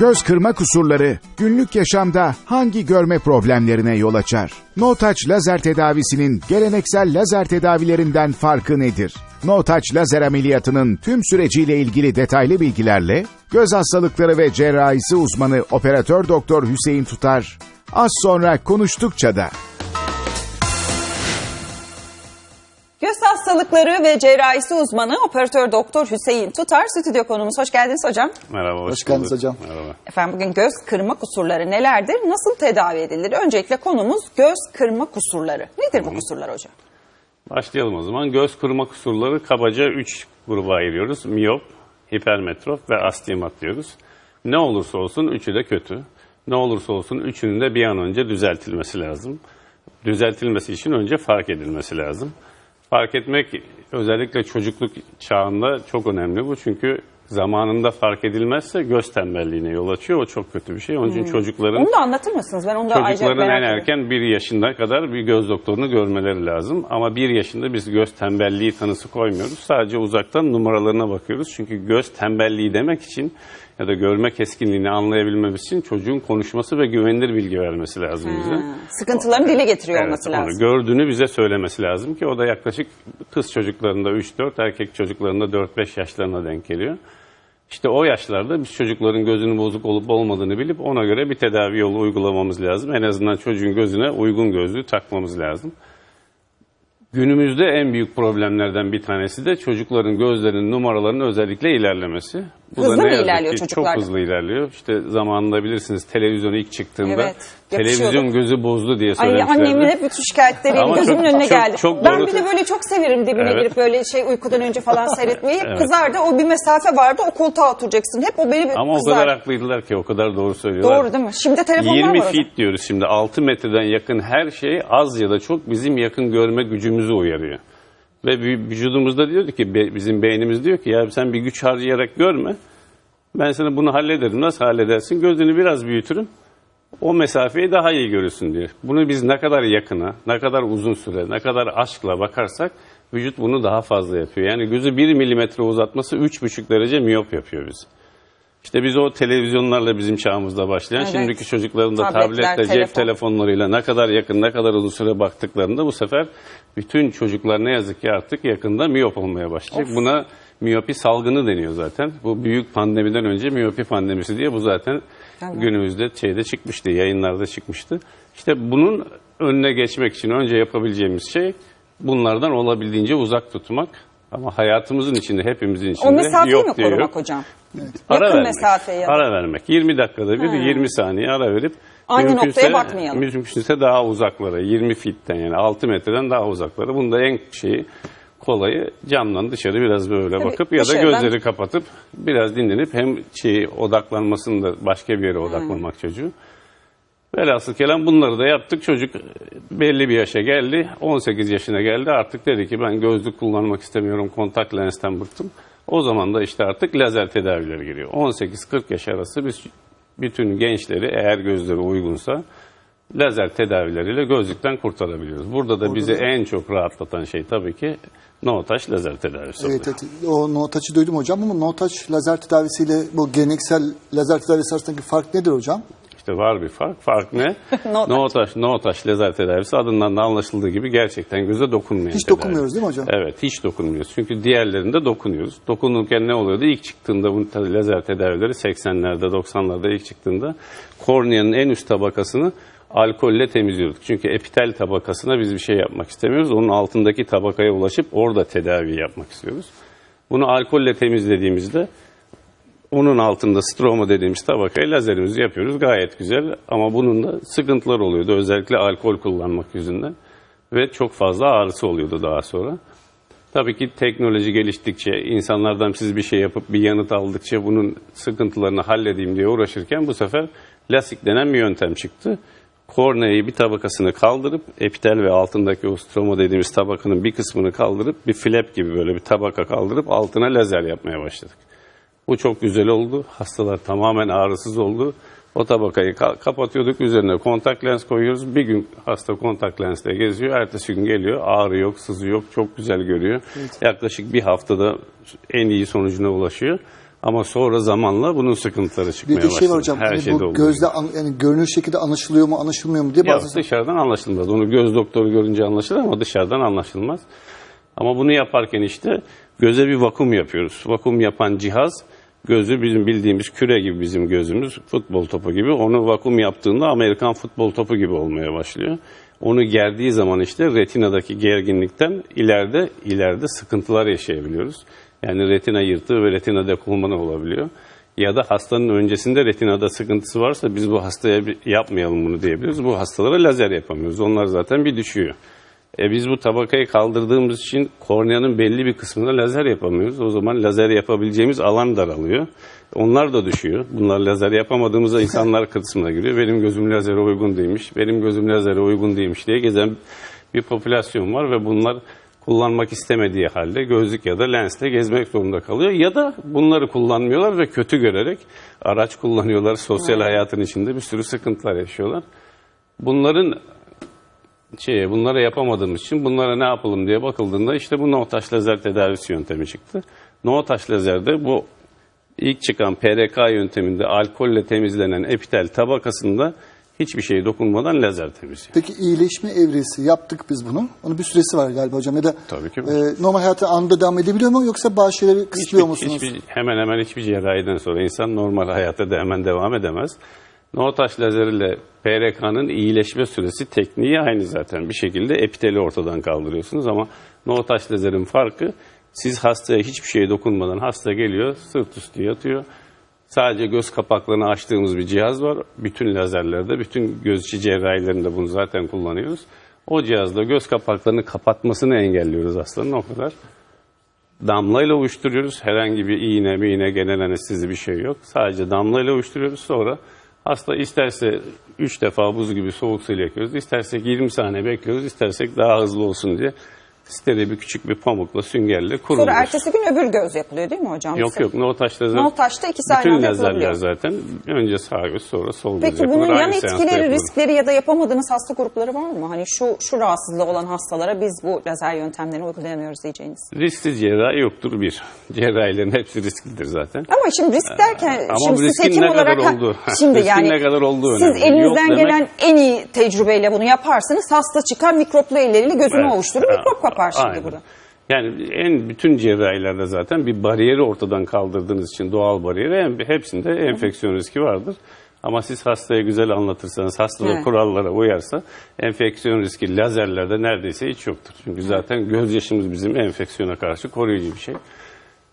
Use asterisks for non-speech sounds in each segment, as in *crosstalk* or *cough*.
Göz kırma kusurları günlük yaşamda hangi görme problemlerine yol açar? No Touch lazer tedavisinin geleneksel lazer tedavilerinden farkı nedir? No Touch lazer ameliyatının tüm süreciyle ilgili detaylı bilgilerle göz hastalıkları ve cerrahisi uzmanı operatör doktor Hüseyin Tutar az sonra konuştukça da Göz hastalıkları ve cerrahisi uzmanı operatör doktor Hüseyin Tutar stüdyo konumuz. Hoş geldiniz hocam. Merhaba, hoş, Hoş geldiniz bulduk. hocam. Merhaba. Efendim bugün göz kırma kusurları nelerdir? Nasıl tedavi edilir? Öncelikle konumuz göz kırma kusurları. Nedir bu kusurlar hocam? Başlayalım o zaman. Göz kırma kusurları kabaca 3 gruba ayırıyoruz. Miyop, hipermetrop ve astigmat diyoruz. Ne olursa olsun üçü de kötü. Ne olursa olsun üçünün de bir an önce düzeltilmesi lazım. Düzeltilmesi için önce fark edilmesi lazım. Fark etmek özellikle çocukluk çağında çok önemli bu. Çünkü zamanında fark edilmezse göz tembelliğine yol açıyor. O çok kötü bir şey. Onun için çocukların Onu da anlatır mısınız? Ben onu da Çocukların en erken bir yaşına kadar bir göz doktorunu görmeleri lazım. Ama bir yaşında biz göz tembelliği tanısı koymuyoruz. Sadece uzaktan numaralarına bakıyoruz. Çünkü göz tembelliği demek için ya da görme keskinliğini anlayabilmemiz için çocuğun konuşması ve güvenilir bilgi vermesi lazım bize. Sıkıntılarını dile getiriyor Evet, olması onu lazım. gördüğünü bize söylemesi lazım ki o da yaklaşık kız çocuklarında 3-4, erkek çocuklarında 4-5 yaşlarına denk geliyor. İşte o yaşlarda biz çocukların gözünün bozuk olup olmadığını bilip ona göre bir tedavi yolu uygulamamız lazım. En azından çocuğun gözüne uygun gözlüğü takmamız lazım. Günümüzde en büyük problemlerden bir tanesi de çocukların gözlerinin numaralarının özellikle ilerlemesi. Bu Hızlı da mı ne yazık ilerliyor ki çocuklarda? Çok hızlı ilerliyor. İşte zamanında bilirsiniz televizyon ilk çıktığında Evet, televizyon gözü bozdu diye Ay söylemişlerdi. annemin hep bütün şikayetleri Ama gözümün çok- önüne çok- geldi. çok ben doğru. bir de böyle çok severim dibine Evet. girip böyle şey uykudan önce falan *laughs* seyretmeyi. Evet. kızardı. O bir mesafe vardı. O koltuğa oturacaksın. Hep o beni Ama o kızardı. kadar haklıydılar ki o kadar doğru söylüyorlar. Doğru değil mi? Şimdi telefonlar 20 var hocam. feet diyoruz şimdi 6 metreden yakın her şey az ya da çok bizim yakın görme gücümüzü uyarıyor. Ve vü- vücudumuzda diyordu ki bizim beynimiz diyor ki ya sen bir güç harcayarak görme. Ben sana bunu hallederim. Nasıl halledersin? Gözünü biraz büyütürüm. O mesafeyi daha iyi görürsün diyor. Bunu biz ne kadar yakına, ne kadar uzun süre, ne kadar aşkla bakarsak vücut bunu daha fazla yapıyor. Yani gözü 1 milimetre uzatması 3,5 derece miyop yapıyor bizi. İşte biz o televizyonlarla bizim çağımızda başlayan, Evet. şimdiki çocukların da Tabletler, tabletle, cep telefon. telefonlarıyla ne kadar yakın, ne kadar uzun süre baktıklarında bu sefer bütün çocuklar ne yazık ki artık yakında miyop olmaya başlayacak. Buna miyopi salgını deniyor zaten. Bu büyük pandemiden önce miyopi pandemisi diye bu zaten Tamam. günümüzde şeyde çıkmıştı, yayınlarda çıkmıştı. İşte bunun önüne geçmek için önce yapabileceğimiz şey bunlardan olabildiğince uzak tutmak. Ama hayatımızın içinde, hepimizin içinde O mesafeyi yok mi diye korumak yok. hocam? Ara Yakın vermek. mesafeyi. Ara vermek. 20 dakikada bir, 20 saniye ara verip Aynı mümkünse- noktaya bakmayalım. Mümkünse daha uzaklara, 20 fitten yani 6 metreden daha uzaklara. Bunda en şeyi kolayı camdan dışarı biraz böyle Tabii bakıp ya da gözleri kapatıp biraz dinlenip hem şeyi odaklanmasını da başka bir yere odaklamak çocuğu. Velhasıl kelam bunları da yaptık. Çocuk belli bir yaşa geldi. 18 yaşına geldi. Artık dedi ki ben gözlük kullanmak istemiyorum. Kontak lensten bıktım. O zaman da işte artık lazer tedavileri giriyor. 18-40 yaş arası biz bütün gençleri eğer gözleri uygunsa lazer tedavileriyle gözlükten kurtarabiliyoruz. Burada da bizi en çok rahatlatan şey tabii ki no touch lazer tedavisi oluyor. Evet, evet. O no touch'ı duydum hocam ama no touch lazer tedavisiyle bu geleneksel lazer tedavisi arasındaki fark nedir hocam? İşte var bir fark. Fark ne? No no, touch, no touch lazer tedavisi adından da anlaşıldığı gibi gerçekten göze dokunmayan Hiç tedavi. dokunmuyoruz değil mi hocam? Evet hiç dokunmuyoruz. Çünkü diğerlerinde dokunuyoruz. Dokunurken ne oluyordu? İlk çıktığında bu lazer tedavileri 80'lerde 90'larda ilk çıktığında korneanın en üst tabakasını alkolle temizliyorduk. Çünkü epitel tabakasına biz bir şey yapmak istemiyoruz. Onun altındaki tabakaya ulaşıp orada tedavi yapmak istiyoruz. Bunu alkolle temizlediğimizde onun altında stroma dediğimiz tabakayı lazerimizi yapıyoruz. Gayet güzel ama bunun da sıkıntılar oluyordu. Özellikle alkol kullanmak yüzünden. Ve çok fazla ağrısı oluyordu daha sonra. Tabii ki teknoloji geliştikçe, insanlardan siz bir şey yapıp bir yanıt aldıkça bunun sıkıntılarını halledeyim diye uğraşırken bu sefer lasik denen bir yöntem çıktı. Korneayı bir tabakasını kaldırıp epitel ve altındaki o stroma dediğimiz tabakanın bir kısmını kaldırıp bir flap gibi böyle bir tabaka kaldırıp altına lazer yapmaya başladık. Bu çok güzel oldu. Hastalar tamamen ağrısız oldu. O tabakayı ka- kapatıyorduk. Üzerine kontak lens koyuyoruz. Bir gün hasta kontak lensle geziyor. Ertesi gün geliyor. Ağrı yok, sızı yok. Çok güzel görüyor. Yaklaşık bir haftada en iyi sonucuna ulaşıyor. Ama sonra zamanla bunun sıkıntıları çıkmaya Bir de şey var başladı. hocam. Her hani bu gözle an- yani görünür şekilde anlaşılıyor mu anlaşılmıyor mu diye Ya bazı dışarıdan anlaşılmaz. Onu göz doktoru görünce anlaşılır ama dışarıdan anlaşılmaz. Ama bunu yaparken işte göze bir vakum yapıyoruz. Vakum yapan cihaz gözü bizim bildiğimiz küre gibi bizim gözümüz futbol topu gibi. Onu vakum yaptığında Amerikan futbol topu gibi olmaya başlıyor. Onu gerdiği zaman işte retinadaki gerginlikten ileride ileride sıkıntılar yaşayabiliyoruz. Yani retina yırtığı ve retina dekolmanı olabiliyor. Ya da hastanın öncesinde retinada sıkıntısı varsa biz bu hastaya yapmayalım bunu diyebiliriz. Bu hastalara lazer yapamıyoruz. Onlar zaten bir düşüyor. E biz bu tabakayı kaldırdığımız için korneanın belli bir kısmına lazer yapamıyoruz. O zaman lazer yapabileceğimiz alan daralıyor. Onlar da düşüyor. Bunlar lazer yapamadığımızda insanlar *laughs* kısmına giriyor. Benim gözüm lazere uygun değilmiş, benim gözüm lazere uygun değilmiş diye gezen bir popülasyon var ve bunlar kullanmak istemediği halde gözlük ya da lensle gezmek zorunda kalıyor. Ya da bunları kullanmıyorlar ve kötü görerek araç kullanıyorlar. Sosyal hayatın içinde bir sürü sıkıntılar yaşıyorlar. Bunların şeye bunlara yapamadığımız için bunlara ne yapalım diye bakıldığında işte bu no taş lazer tedavisi yöntemi çıktı. No taş lazerde bu ilk çıkan PRK yönteminde alkolle temizlenen epitel tabakasında hiçbir şey dokunmadan lazer temizliyor. Peki iyileşme evresi yaptık biz bunu. Onun bir süresi var galiba hocam ya da Tabii ki var. e, normal hayata anında devam edebiliyor mu yoksa bazı şeyleri kısıtlıyor Hiçbir- musunuz? hiçbir- hemen hemen hiçbir cerrahiden sonra insan normal hayata da hemen devam edemez. No taş lazeriyle PRK'nın iyileşme süresi tekniği aynı zaten. Bir şekilde epiteli ortadan kaldırıyorsunuz ama no taş lazerin farkı siz hastaya hiçbir şeye dokunmadan hasta geliyor sırt üstü yatıyor. Sadece göz kapaklarını açtığımız bir cihaz var. Bütün lazerlerde, bütün göz içi cerrahilerinde bunu zaten kullanıyoruz. O cihazla göz kapaklarını kapatmasını engelliyoruz hastanın o kadar. Damlayla uyuşturuyoruz. Herhangi bir iğne, miğne, genel anestezi bir şey yok. Sadece damlayla uyuşturuyoruz. Sonra hasta isterse 3 defa buz gibi soğuk suyla yakıyoruz. İstersek 20 saniye bekliyoruz. İstersek daha hızlı olsun diye steril bir küçük bir pamukla, süngerle Sonra kuruluyor. ertesi gün öbür göz yapılıyor değil mi hocam? Yok yok. No taş lazer. No taşta ikisi aynı Bütün anda lazerler zaten önce sağ göz sonra sol göz Peki bunun yan etkileri, riskleri ya da yapamadığınız hasta grupları var mı? Hani şu şu rahatsızlığı olan hastalara biz bu lazer yöntemlerini uygulayamıyoruz diyeceğiniz. Riskli cerrahi yoktur bir. Cerrahilerin hepsi risklidir zaten. Ama şimdi risk derken Ama şimdi riskin hekim ne kadar olarak ha, olduğu- *laughs* şimdi riskin yani ne kadar olduğu siz önemli. elinizden Yok demek- gelen en iyi tecrübeyle bunu yaparsınız. Hasta çıkar mikroplu elleriyle gözünü Evet. ovuşturur mikrop kapar şimdi aynen. burada. Yani en bütün cerrahilerde zaten bir bariyeri ortadan kaldırdığınız için doğal bariyeri en- hepsinde enfeksiyon riski vardır. Ama siz hastaya güzel anlatırsanız, hasta da Evet. kurallara uyarsa enfeksiyon riski lazerlerde neredeyse hiç yoktur. Çünkü zaten gözyaşımız bizim enfeksiyona karşı koruyucu bir şey.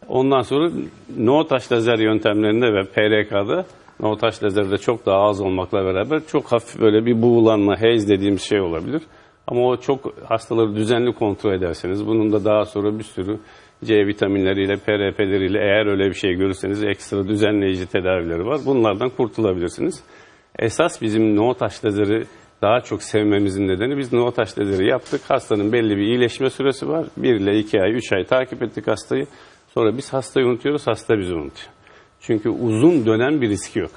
Ondan sonra no taş lazer yöntemlerinde ve PRK'da no taş lazerde çok daha az olmakla beraber çok hafif böyle bir buğulanma, haze dediğimiz şey olabilir. Ama o çok hastaları düzenli kontrol ederseniz bunun da daha sonra bir sürü C vitaminleriyle, PRP'leriyle eğer öyle bir şey görürseniz ekstra düzenleyici tedavileri var. Bunlardan kurtulabilirsiniz. Esas bizim no taş lazeri daha çok sevmemizin nedeni biz no taş lazeri yaptık. Hastanın belli bir iyileşme süresi var. 1 ile 2 ay, 3 ay takip ettik hastayı. Sonra biz hastayı unutuyoruz, hasta bizi unutuyor. Çünkü uzun dönem bir riski yok.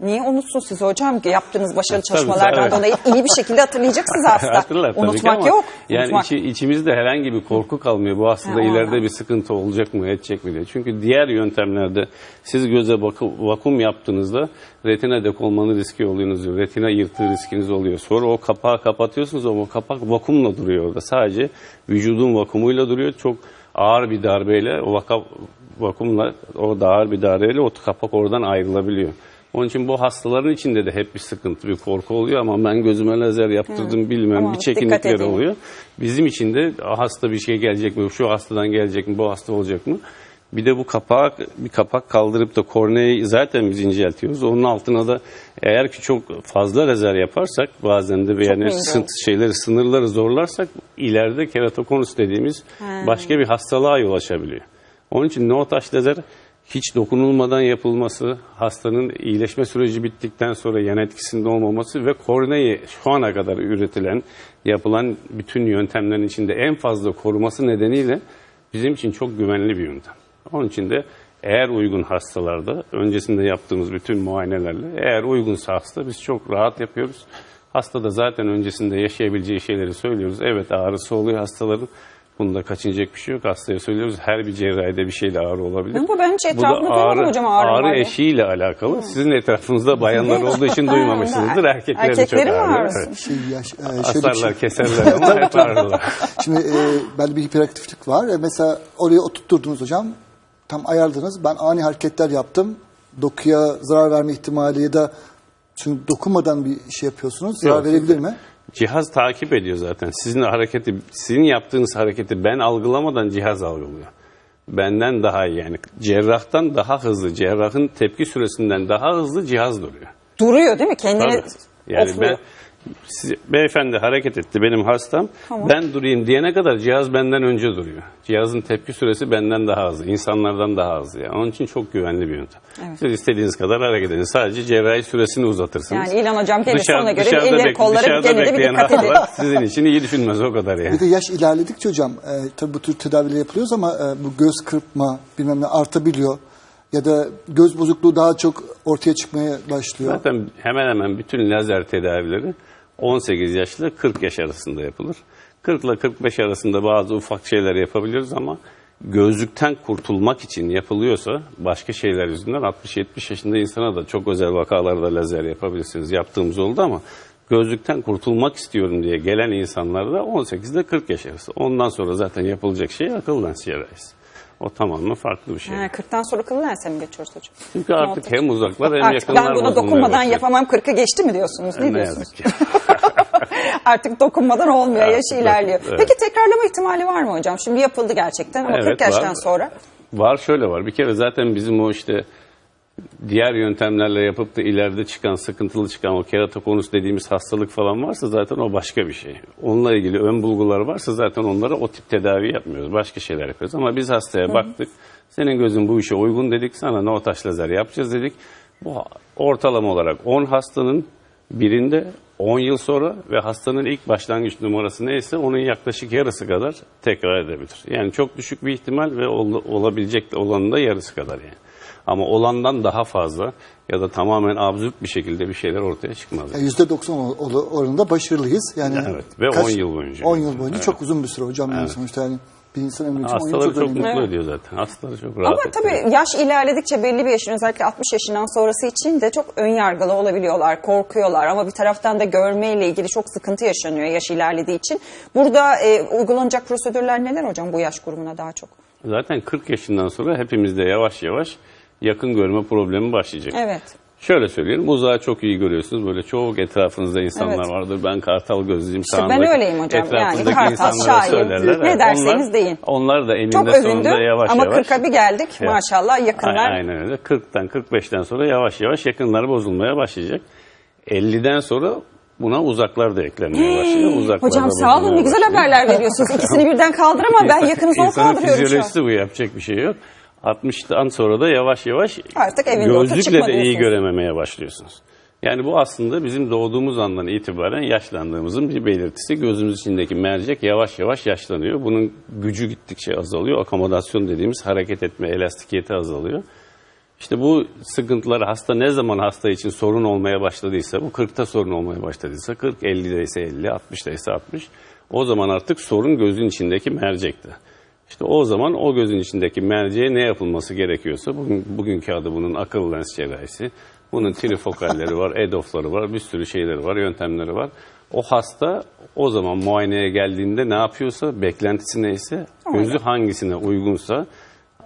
Niye unutsun siz hocam ki yaptığınız başarılı Tabii, çalışmalardan evet. dolayı iyi bir şekilde hatırlayacak siz *laughs* hasta. Hatırlar tabii Unutmak ama yok. Yani unutmak. içi- içimizde herhangi bir korku kalmıyor. Bu hastada Ha, ileride bir sıkıntı olacak mı, edecek mi diye. Çünkü diğer yöntemlerde siz göze bakı, vakum yaptığınızda retina dekolmanı riski oluyorsunuz. Retina yırtığı riskiniz oluyor. Sonra o kapağı kapatıyorsunuz ama o kapak vakumla duruyor orada. Sadece vücudun vakumuyla duruyor. Çok ağır bir darbeyle o vaka, vakumla o da ağır bir darbeyle o kapak oradan ayrılabiliyor. Onun için bu hastaların içinde de hep bir sıkıntı, bir korku oluyor ama ben gözüme lazer yaptırdım bilmem Aman bir edin. oluyor. Bizim için de hasta bir şey gelecek mi, şu hastadan gelecek mi, bu hasta olacak mı? Bir de bu kapak, bir kapak kaldırıp da korneayı zaten biz inceltiyoruz. Onun altına da eğer ki çok fazla lazer yaparsak bazen de yani ince sın- olur. şeyleri sınırları zorlarsak ileride keratokonus dediğimiz başka bir hastalığa yol açabiliyor. Onun için no taş lazer hiç dokunulmadan yapılması, hastanın iyileşme süreci bittikten sonra yan etkisinde olmaması ve korneyi şu ana kadar üretilen, yapılan bütün yöntemlerin içinde en fazla koruması nedeniyle bizim için çok güvenli bir yöntem. Onun için de eğer uygun hastalarda öncesinde yaptığımız bütün muayenelerle eğer uygunsa hasta biz çok rahat yapıyoruz. Hasta da zaten öncesinde yaşayabileceği şeyleri söylüyoruz. Evet ağrısı oluyor hastaların. Bunda kaçınacak bir şey yok. Hastaya söylüyoruz her bir cerrahide bir şeyle ağrı olabilir. Ama ben hiç Bu da etrafımda duymadım hocam ağrı var ağrı diye. eşiğiyle alakalı. Sizin etrafınızda bayanlar olduğu için *laughs* duymamışsınızdır. Erkeklerin çok Erkeklerin mi ağrıyor. ağrısı? Evet. Şey, yaş, e, şöyle bir şey. Asarlar, keserler ama *laughs* hep ağrılar. Şimdi e, bende bir hiperaktiflik var. E, mesela oraya oturtturdunuz hocam. Tam ayarladınız. Ben ani hareketler yaptım. Dokuya zarar verme ihtimali ya da çünkü dokunmadan bir şey yapıyorsunuz. Zarar Yok. verebilir mi? Cihaz takip ediyor zaten. Sizin hareketi, sizin yaptığınız hareketi ben algılamadan cihaz algılıyor. Benden daha iyi yani. Cerrahtan daha hızlı, cerrahın tepki süresinden daha hızlı cihaz duruyor. Duruyor değil mi? Kendini Tabii. Yani ofluyor. ben siz, beyefendi hareket etti benim hastam. Tamam. Ben durayım diyene kadar cihaz benden önce duruyor. Cihazın tepki süresi benden daha hızlı. insanlardan daha hızlı. Yani. Onun için çok güvenli bir yöntem. Siz istediğiniz kadar hareket edin. Sadece cerrahi süresini uzatırsınız. Yani İlhan hocam gelirse Dışarı- ona göre dışarıda elleri kolları dışarıda gene de bir dikkat edin. Sizin için iyi düşünmez o kadar yani. Bir de yaş ilerledikçe hocam e, tabii bu tür tedaviler yapılıyoruz ama e, bu göz kırpma bilmem ne artabiliyor. Ya da göz bozukluğu daha çok ortaya çıkmaya başlıyor. Zaten hemen hemen bütün lazer tedavileri 18 yaşla 40 yaş arasında yapılır. 40 ile 45 arasında bazı ufak şeyler yapabiliyoruz ama gözlükten kurtulmak için yapılıyorsa başka şeyler yüzünden 60-70 yaşında insana da çok özel vakalarda lazer yapabilirsiniz. Yaptığımız oldu ama gözlükten kurtulmak istiyorum diye gelen insanlarda 18 ile 40 yaş arası. Ondan sonra zaten yapılacak şey akıl lens cerrahisi. O tamamen farklı bir şey. Ha, 40'tan sonra kıllı lense mi geçiyoruz hocam? Çünkü artık hem uzaklar hem Artık yakınlar ben buna dokunmadan başlıyor. yapamam 40'ı geçti mi diyorsunuz? Ne Ne diyorsunuz? yazık ki. *laughs* Artık dokunmadan olmuyor, yaşı ilerliyor. evet. Peki tekrarlama ihtimali var mı hocam? Şimdi yapıldı gerçekten ama Evet, 40 yaştan var. sonra. Var şöyle var. Bir kere zaten bizim o işte diğer yöntemlerle yapıp da ileride çıkan, sıkıntılı çıkan o keratokonus dediğimiz hastalık falan varsa zaten o başka bir şey. Onunla ilgili ön bulgular varsa zaten onlara o tip tedavi yapmıyoruz. Başka şeyler yapıyoruz. Ama biz hastaya baktık. Senin gözün bu işe uygun dedik. Sana no taş lazer yapacağız dedik. Bu ortalama olarak 10 hastanın birinde 10 yıl sonra ve hastanın ilk başlangıç numarası neyse onun yaklaşık yarısı kadar tekrar edebilir. Yani çok düşük bir ihtimal ve ol- olabilecek olanın da yarısı kadar yani. Ama olandan daha fazla ya da tamamen absürt bir şekilde bir şeyler ortaya çıkmaz. Yani %90 ol- ol- oranında başarılıyız. Yani Evet, ve 10 yıl boyunca. 10 yıl boyunca Evet. çok uzun bir süre hocam. Yani sonuçta yani bir insan ömrü için 10 yıl Hastaları çok mutlu Evet. ediyor zaten. Hastaları çok rahat Ama ettiriyor. tabii yaş ilerledikçe belli bir yaşın özellikle 60 yaşından sonrası için de çok ön yargılı olabiliyorlar, korkuyorlar. Ama bir taraftan da görmeyle ilgili çok sıkıntı yaşanıyor yaş ilerlediği için. Burada e, uygulanacak prosedürler neler hocam bu yaş grubuna daha çok? Zaten 40 yaşından sonra hepimizde yavaş yavaş yakın görme problemi başlayacak. Evet. Şöyle söyleyelim, uzağı çok iyi görüyorsunuz. Böyle çok etrafınızda insanlar Evet. vardır. Ben kartal gözlüyüm. İşte ben öyleyim hocam. Yani Etrafındaki kartal, insanlara şahin, söylerler. ne Evet, derseniz onlar, deyin. Onlar da eninde Çok övündü sonunda yavaş ama yavaş. 40'a bir geldik Evet. maşallah yakınlar. Aynen öyle. 40'tan 45'ten sonra yavaş yavaş yakınlar bozulmaya başlayacak. 50'den sonra buna uzaklar da eklenmeye başlıyor. Uzaklar Hocam sağ olun ne güzel haberler veriyorsunuz. İkisini *laughs* birden kaldıramam ben yakını zor İnsanın kaldırıyorum an. fizyolojisi bu yapacak bir şey yok. 60'tan sonra da yavaş yavaş Artık otur, gözlükle de iyi görememeye başlıyorsunuz. Yani bu aslında bizim doğduğumuz andan itibaren yaşlandığımızın bir belirtisi. Gözümüz içindeki mercek yavaş yavaş yaşlanıyor. Bunun gücü gittikçe azalıyor. Akomodasyon dediğimiz hareket etme elastikiyeti azalıyor. İşte bu sıkıntılar hasta ne zaman hasta için sorun olmaya başladıysa, bu 40'ta sorun olmaya başladıysa 40, 50'de ise 50, 60'da ise 60. O zaman artık sorun gözün içindeki mercekte. İşte o zaman o gözün içindeki merceğe ne yapılması gerekiyorsa, bugün, bugünkü adı bunun akıl lens cerrahisi, bunun trifokalleri var, edofları var, bir sürü şeyleri var, yöntemleri var. O hasta o zaman muayeneye geldiğinde ne yapıyorsa, beklentisi neyse, gözü hangisine uygunsa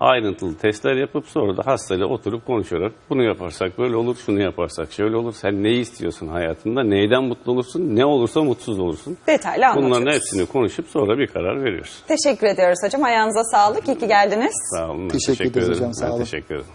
ayrıntılı testler yapıp sonra da hastayla oturup konuşarak bunu yaparsak böyle olur, şunu yaparsak şöyle olur. Sen neyi istiyorsun hayatında, neyden mutlu olursun, ne olursa mutsuz olursun. Detaylı anlatıyoruz. Bunların hepsini konuşup sonra bir karar veriyoruz. Teşekkür ediyoruz hocam. Ayağınıza sağlık. İyi ki geldiniz. Sağ olun. ben Teşekkür ederiz ederim. hocam, sağ Ben olun. teşekkür ederim.